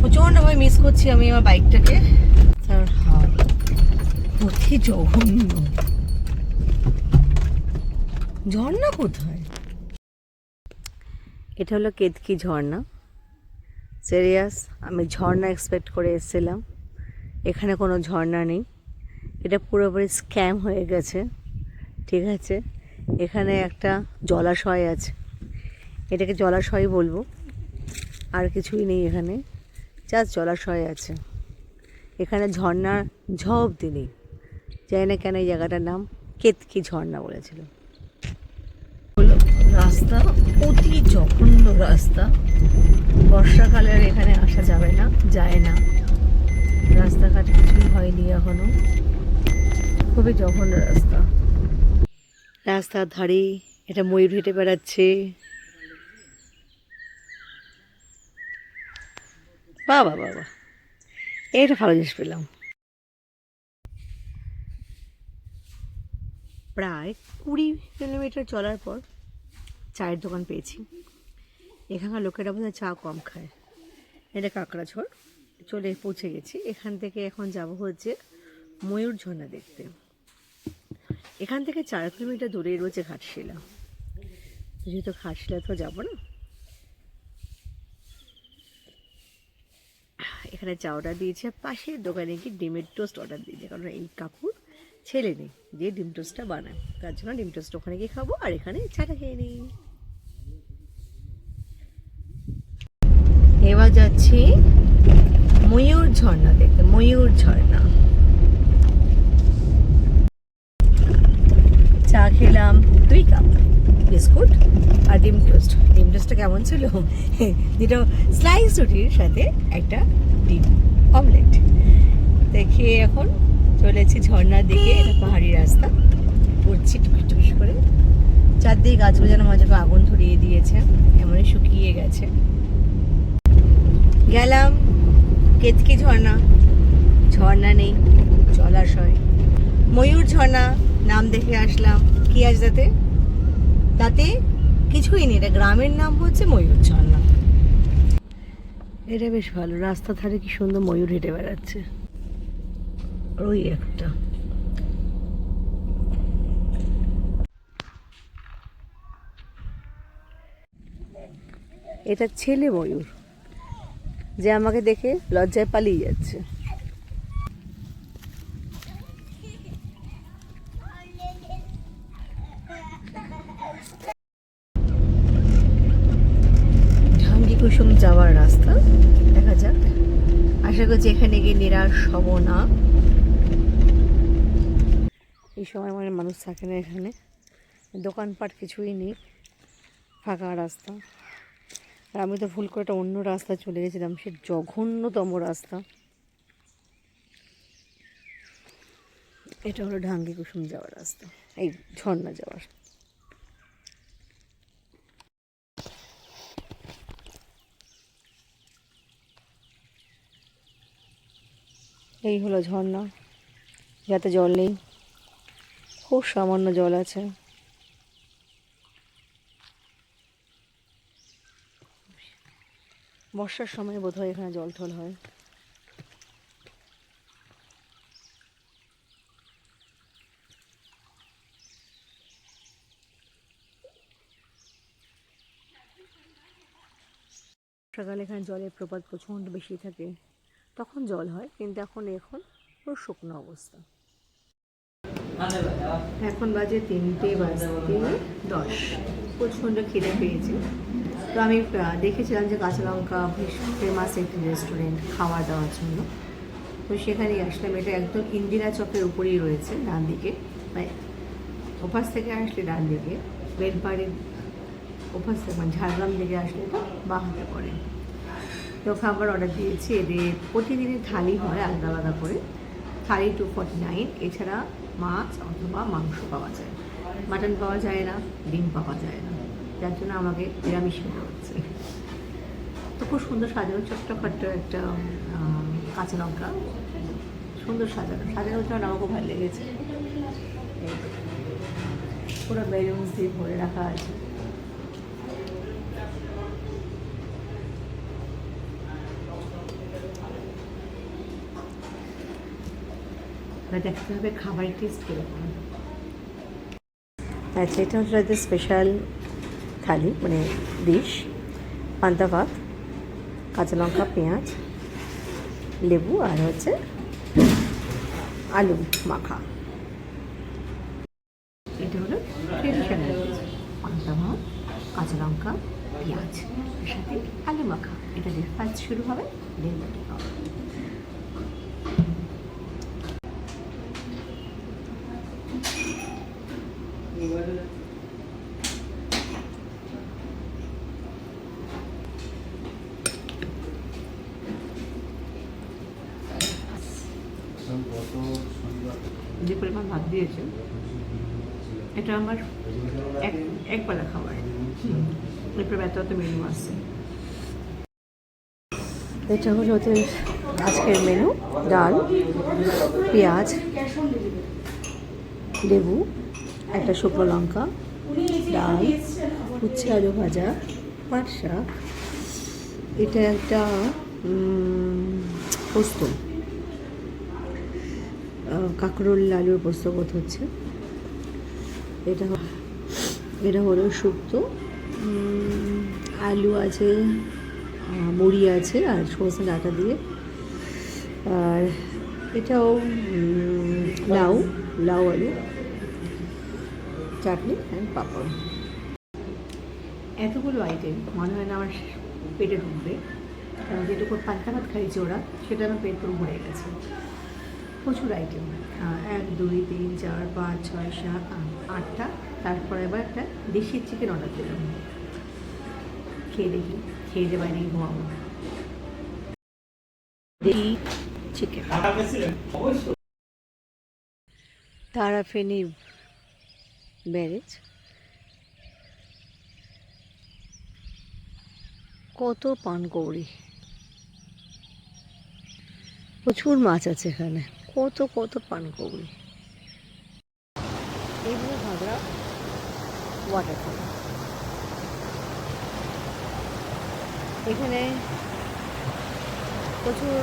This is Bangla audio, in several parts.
প্রচণ্ডভাবে মিস করছি আমি আমার বাইকটাকে তার অতি জঘন্য। ঝর্ণা কোথায়? এটা হলো কেতকি ঝর্ণা। সিরিয়াস আমি ঝর্ণা এক্সপেক্ট করে এসেছিলাম। এখানে কোনো ঝর্ণা নেই। এটা পুরোপুরি স্ক্যাম হয়ে গেছে। ঠিক আছে? এখানে একটা জলাশয় আছে। এটাকে জলাশয় বলব। আর কিছুই নেই এখানে। জাস্ট জলাশয় আছে। এখানে ঝর্ণার ঝ অব্দি নেই। জানি না কেন এই জায়গাটার নাম কেতকি ঝর্ণা বলেছিল। হলো রাস্তা অতি জঘন্য রাস্তা। বর্ষাকালে আর এখানে আসা যাবে না যায় না। রাস্তাঘাট কিছুই হয়নি এখনও। খুবই জঘন্য রাস্তা। রাস্তার ধারে এটা ময়ূর হেঁটে বেড়াচ্ছে। বাবা বাবা। এটা ভালো জিনিস পেলাম। প্রায় কুড়ি কিলোমিটার চলার পর চায়ের দোকান পেয়েছি। এখানকার লোকেরা বোধহয় চা কম খায়। এটা কাঁকড়াঝড় চলে পৌঁছে গেছি। এখান থেকে এখন যাব হচ্ছে ময়ূর ঝর্ণা দেখতে। এখান থেকে চার কিলোমিটার দূরে রয়েছে ঘাটশিলা। যেহেতু ঘাটশিলা তো যাব না এখানে চা অর্ডার দিয়েছে পাশের দোকানে গিয়ে ডিমের টোস্ট অর্ডার দিয়েছে। কারণ এই কাকুর ছেলে নেই, যে ডিম টোস্টটা বানায়। তার জন্য ডিম টোস্ট ওখানে গিয়ে খাব, আর এখানে চাটা খেয়ে নিই। এবার যাচ্ছি ময়ূর ঝর্ণা দেখতে, ময়ূর ঝর্ণা। চা খেলাম দুই কাপ। বিস্কুট আর ডিম টোস্ট। ডিম টোস্টটা কেমন ছিল? যেটা স্লাইস রুটির সাথে একটা ডিম অমলেট দেখে এখন চলেছি ঝর্ণার দিকে, এটা পাহাড়ি রাস্তা। পড়ছি টুকি টুকি করে। চারদিকে গাছগুলো যেন মাঝে আগুন ধরিয়ে দিয়েছে, এমনই শুকিয়ে গেছে। গেলাম কেতকি ঝর্ণা। ঝর্ণা নেই, জলাশয়। ময়ূর ঝর্ণা, নাম দেখে আসলাম। কি আছে তাতে? তাতে কিছুই নেই। এটা গ্রামের নাম হচ্ছে ময়ূর ঝর্ণা এটা বেশ ভালো। রাস্তা ধারে কি সুন্দর ময়ূর হেঁটে বেড়াচ্ছে। ওই একটা। এটা ছেলে ময়ূর। যে আমাকে দেখে লজ্জায় পালিয়ে যাচ্ছে ঢাঙ্গি কুসুম যাওয়ার রাস্তা দেখা যাক করছি এখানে গিয়ে নিরাশ হব না। এই সময় মানে মানুষ থাকে না এখানে। দোকানপাট কিছুই নেই, ফাঁকা রাস্তা। আর আমি তো ভুল করে একটা অন্য রাস্তা চলে গেছিলাম, সে জঘন্যতম রাস্তা। এটা হলো ঢাঙ্গি কুসুম যাওয়ার রাস্তা, এই ঝর্ণা যাওয়ার। এই হলো ঝর্ণা, যাতে জল নেই। খুব সামান্য জল আছে। বর্ষার সময় বোধহয় এখানে জল টল হয়। সকালে এখানে জলের প্রপাত প্রচণ্ড বেশি থাকে। তখন জল হয়, কিন্তু এখন এখন পুরো শুকনো অবস্থা। এখন বাজে তিনটে বাজতে দশ। প্রচণ্ড খিদে পেয়েছে। তো আমি দেখেছিলাম যে কাঁচা লঙ্কা বেশ ফেমাস একটি রেস্টুরেন্ট খাওয়া দাওয়ার জন্য। তো সেখানেই আসলাম। এটা একদম ইন্দিরা চকের উপরেই রয়েছে, ডান দিকে। মানে ওপাশ থেকে আসলে ডান দিকে। বেলবাড়ির ওপাশ থেকে মানে ঝাড়গ্রাম দিকে আসলে তো বাঁ হাতে পড়ে। তো খাবার অর্ডার দিয়েছি। এদের প্রতিদিনের থালি হয় আলাদা আলাদা করে। থালি টু ফর্টি নাইন এছাড়া মাছ অথবা মাংস পাওয়া যায়। মাটন পাওয়া যায় না, ডিম পাওয়া যায় না। যার জন্য আমাকে নিরামিষ খেতে হচ্ছে। তো খুব সুন্দর সাজানো ছোট্ট ছোট্টখাট্ট একটা কাঁচা লঙ্কা। সুন্দর সাজানো। সাজানো জন্য খুব ভালো লেগেছে। পুরো বেলুনস দিয়ে ভরে রাখা আছে। এবার দেখতে হবে খাবারের টেস্ট কীরকম। আচ্ছা এটা হচ্ছে রাজ্যের স্পেশাল থালি মানে ডিশ পান্তা ভাত কাঁচা লঙ্কা পেঁয়াজ লেবু আর হচ্ছে আলু মাখা। এটা হলো ট্রেডিশনাল পান্তা ভাত কাঁচা লঙ্কা পেঁয়াজ এর সাথে আলু মাখা। এটা ফার্স্ট শুরু হবে দেন বাকি যে পরিমাণ ভাত দিয়েছে এটা আমার এক একবেলা খাবার। এরপর এত এত মেনু আছে। এটা হলো ওদের আজকের মেনু ডাল পেঁয়াজ লেবু একটা শুকনো লঙ্কা ডাল উচ্ছে আলু ভাজা পাট শাক। এটা একটা পোস্ত। কাঁকরোল আলুর পোস্ত বোধ হচ্ছে। এটা এটা হলো শুক্তো। আলু আছে বড়ি আছে, আর সরষে ডাঁটা দিয়ে। আর এটাও লাউ লাউ আলু, চাটনি অ্যান্ড পাঁপড়। এতগুলো আইটেম মনে হয় না আমার পেটে ঢুকবে। কারণ যেটুকু পান্তা ভাত খাইছে ওরা, সেটা আমার পেট পুরো ভরে গেছে। প্রচুর আইটেম এক, দুই, তিন, চার, পাঁচ, ছয়, সাত, আট, আটটা। তারপরে এবার একটা দেশি চিকেন অর্ডার দিলাম। খেয়ে দেখি, খেয়ে দিয়ে বাইরে ঘুমাবো। তারা ফেনি ব্যারেজ কত পানকৌড়ি। প্রচুর মাছ আছে এখানে। কত কত ঘাগরা ওয়াটারফল এখানে প্রচুর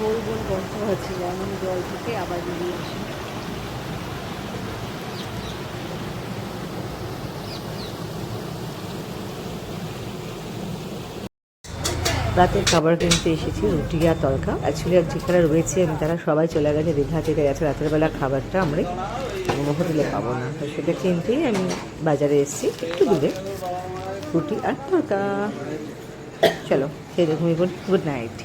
গোল গোল গর্ত আছে যেমন জল থেকে আবার বেরিয়ে আসে। রাতের খাবার কিনতে এসেছি, রুটি আর তরকা অ্যাকচুয়ালি আর যেখানে রয়েছে আমি, তারা সবাই চলে গেছে দীঘা থেকে গেছে রাতের বেলা খাবারটা আমরা কোনো হোটেলে পাবো না। তো সেটা কিনতেই আমি বাজারে এসেছি, একটু দূরে। রুটি আর তরকা চলো, খেয়ে দেখুন গুড নাইট।